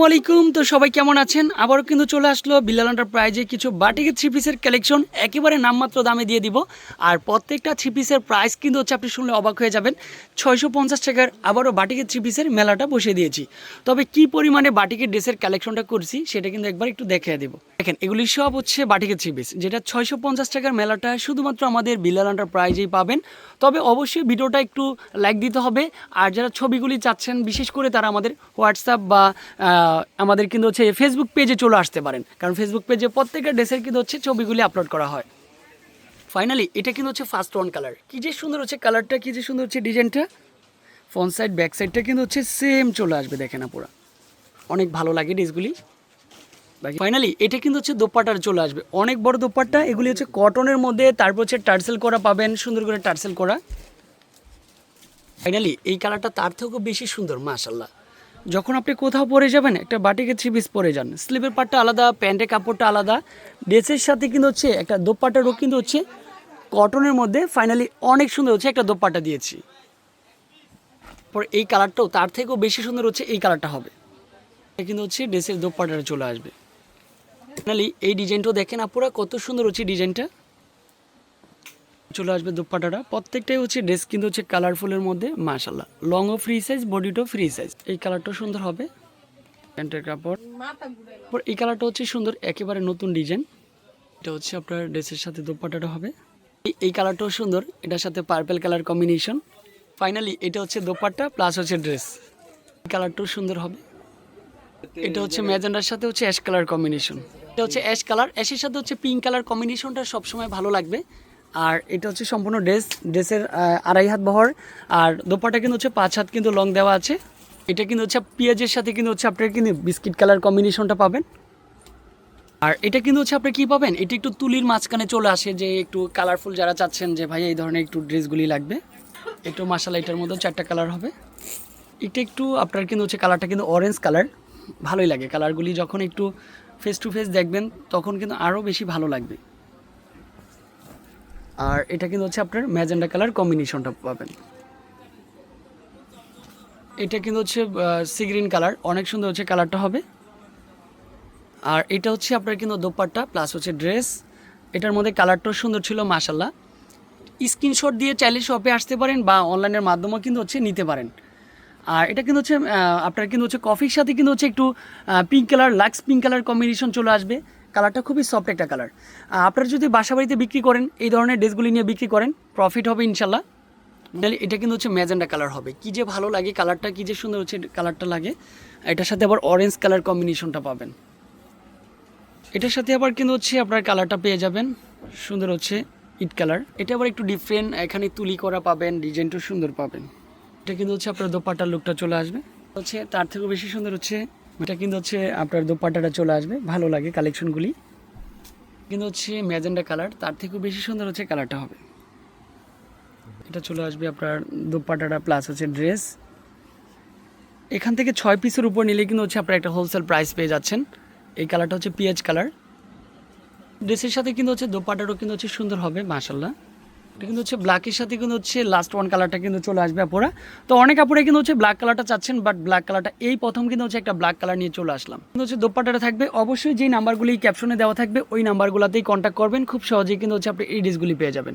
ওয়ালাইকুম তো সবাই কেমন আছেন? আবারও কিন্তু চলে আসলো বিল্লাল প্রাইজে কিছু বাটিকের থ্রি পিসের কালেকশন একেবারে নামমাত্র দামে দিয়ে দিব। আর প্রত্যেকটা থ্রি পিসের প্রাইস কিন্তু হচ্ছে আপনি শুনলে অবাক হয়ে যাবেন। ছয়শো পঞ্চাশ টাকার আবারও বাটিকের থ্রি পিসের মেলাটা বসিয়ে দিয়েছি। তবে কি পরিমাণে বাটিকের ড্রেসের কালেকশনটা করছি সেটা কিন্তু একবার একটু দেখিয়ে দেবো। দেখেন, এগুলি সব হচ্ছে বাটিকের থ্রি পিস যেটা ছয়শো পঞ্চাশ টাকার মেলাটা শুধুমাত্র আমাদের বিল্লাল প্রাইজেই পাবেন। তবে অবশ্যই ভিডিওটা একটু লাইক দিতে হবে। আর যারা ছবিগুলি চাচ্ছেন, বিশেষ করে তারা আমাদের হোয়াটসঅ্যাপ বা আমাদের কিন্তু হচ্ছে ফেসবুক পেজে চলে আসতে পারেন। কারণ ফেসবুক পেজে প্রত্যেকটা ড্রেসের কিন্তু হচ্ছে ছবিগুলি আপলোড করা হয়। ফাইনালি এটা কিন্তু হচ্ছে ফার্স্ট ওয়ান কালার কী যে সুন্দর হচ্ছে কালারটা কী যে সুন্দর হচ্ছে ডিজাইনটা ফ্রন্ট সাইড ব্যাক সাইডটা কিন্তু হচ্ছে সেম চলে আসবে দেখে না পুরো অনেক ভালো লাগে ড্রেসগুলি ফাইনালি এটা কিন্তু হচ্ছে দোপাটার চলে আসবে। অনেক বড় দোপাট্টা, এগুলি হচ্ছে কটনের মধ্যে, তারপর হচ্ছে টার্সেল করা পাবেন, সুন্দর করে টার্সেল করা। ফাইনালি এই কালারটা তার থেকেও বেশি সুন্দর মাশাল্লাহ যখন আপনি কোথাও পরে যাবেন, একটা বাটিকে থ্রি পিস পরে যান। স্লিপের পাটটা আলাদা, প্যান্টের কাপড়টা আলাদা। ড্রেসের সাথে কিন্তু হচ্ছে, একটা দোপাট্টারও কিন্তু হচ্ছে কটনের মধ্যে ফাইনালি অনেক সুন্দর হচ্ছে একটা দোপাট্টা দিয়েছি। পর এই কালারটাও তার থেকেও বেশি সুন্দর হচ্ছে, এই কালারটা হবে। কিন্তু হচ্ছে ড্রেসের দোপাট্টাটা চলে আসবে। ফাইনালি এই ডিজাইনটাও দেখেন আপুরা, কত সুন্দর হচ্ছে ডিজাইনটা চলে আসবে দুপাটাটা। প্রত্যেকটাই হচ্ছে ড্রেস কিন্তু হচ্ছে কালারফুলের মধ্যে মাশাল্লাহ লংও ফ্রি সাইজ বডিটাও ফ্রি সাইজ এই কালারটাও সুন্দর হবে। প্যান্টের কাপড়। এই কালারটা হচ্ছে সুন্দর, একেবারে নতুন ডিজাইন এটা হচ্ছে আপনার ড্রেসের সাথে দোপাটাটা হবে। এই- এই কালারটাও সুন্দর, এটার সাথে পার্পেল কালার কম্বিনেশন ফাইনালি এটা হচ্ছে দোপাট্টা প্লাস হচ্ছে ড্রেস এই কালারটাও সুন্দর হবে। এটা হচ্ছে ম্যাজেন্ডার সাথে হচ্ছে অ্যাশ কালার কম্বিনেশন এটা হচ্ছে অ্যাশ কালার অ্যাশের সাথে হচ্ছে পিঙ্ক কালার কম্বিনেশনটা সবসময় ভালো লাগবে। আর এটা হচ্ছে সম্পূর্ণ ড্রেস, ড্রেসের আড়াই হাত বহর। আর দোপাটা কিন্তু হচ্ছে পাঁচ হাত কিন্তু লং দেওয়া আছে। এটা কিন্তু হচ্ছে পেঁয়াজের সাথে কিন্তু হচ্ছে আপনার কিন্তু বিস্কিট কালার কম্বিনেশনটা পাবেন। আর এটা কিন্তু হচ্ছে আপনি কী পাবেন? এটা একটু তুলির মাঝখানে চলে আসে যে একটু কালারফুল যারা চাচ্ছেন যে ভাই এই ধরনের একটু ড্রেসগুলি লাগবে। একটু মাসালা এটার মধ্যে চারটা কালার হবে। এটা একটু আপনার কিন্তু হচ্ছে কালারটা কিন্তু অরেঞ্জ কালার ভালোই লাগে। কালারগুলি যখন একটু ফেস টু ফেস দেখবেন, তখন কিন্তু আরও বেশি ভালো লাগবে। আর এটা কিন্তু হচ্ছে আপনার ম্যাজেন্ডা কালার কম্বিনেশনটা পাবেন। এটা কিন্তু হচ্ছে সি গ্রিন কালার অনেক সুন্দর হচ্ছে কালারটা হবে। আর এটা হচ্ছে আপনার কিন্তু দোপাট্টা প্লাস হচ্ছে ড্রেস এটার মধ্যে কালারটাও সুন্দর ছিল মাসাল্লাহ স্ক্রিনশট দিয়ে চাইলে শপে আসতে পারেন বা অনলাইনের মাধ্যমেও কিন্তু হচ্ছে নিতে পারেন। আর এটা কিন্তু হচ্ছে আপনার কিন্তু হচ্ছে কফির সাথে কিন্তু হচ্ছে একটু পিঙ্ক কালার লাক্স পিঙ্ক কালার কম্বিনেশন চলে আসবে। কালারটা খুবই সফট একটা কালার। আপনারা যদি বাসা বাড়িতে বিক্রি করেন, এই ধরনের ড্রেসগুলি নিয়ে বিক্রি করেন প্রফিট হবে ইনশাল্লাহ। নাহলে এটা কিন্তু হচ্ছে ম্যাজেন্ডা কালার হবে। কি যে ভালো লাগে কালারটা, কি যে সুন্দর হচ্ছে কালারটা লাগে, এটার সাথে আবার অরেঞ্জ কালার কম্বিনেশনটা পাবেন। এটার সাথে আবার কিন্তু হচ্ছে আপনার কালারটা পেয়ে যাবেন, সুন্দর হচ্ছে ইট কালার এটা আবার একটু ডিফারেন্ট এখানে তুলি করা পাবেন, ডিজাইনটাও সুন্দর পাবেন। এটা কিন্তু হচ্ছে আপনার দোপাট্টার লুকটা চলে আসবে। হচ্ছে তার থেকেও বেশি সুন্দর হচ্ছে এটা কিন্তু হচ্ছে আপনার দোপাট্টাটা চলে আসবে, ভালো লাগে কালেকশনগুলি কিন্তু হচ্ছে ম্যাজেন্ডা কালার তার থেকেও বেশি সুন্দর হচ্ছে কালারটা হবে। এটা চলে আসবে আপনার দোপাট্টাটা প্লাস হচ্ছে ড্রেস এখান থেকে ছয় পিসের উপর নিলে কিন্তু হচ্ছে আপনার একটা হোলসেল প্রাইস পেয়ে যাচ্ছেন। এই কালারটা হচ্ছে পিএইচ কালার ড্রেসের সাথে কিন্তু হচ্ছে দোপাটারও কিন্তু হচ্ছে সুন্দর হবে মাশাল্লাহ এটা কিন্তু হচ্ছে ব্ল্যাকের সাথে কিন্তু হচ্ছে লাস্ট ওয়ান কালারটা কিন্তু চলে আসবে আপুরা। তো অনেক আপুরা কিন্তু হচ্ছে ব্ল্যাক কালারটা চাচ্ছেন বাট ব্ল্যাক কালারটা এই প্রথম কিন্তু হচ্ছে একটা ব্ল্যাক কালার নিয়ে চলে আসলাম। কিন্তু হচ্ছে দোপাটাটা থাকবে, অবশ্যই যেই নাম্বারগুলি ক্যাপশনে দেওয়া থাকবে, ওই নাম্বারগুলোতেই কন্ট্যাক্ট করবেন, খুব সহজেই কিন্তু হচ্ছে আপনি এই ড্রেসগুলি পেয়ে যাবেন।